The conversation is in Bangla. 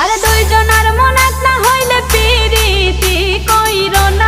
আরে দুইজনার মনাত না হইলে পিরিতি কইরো না।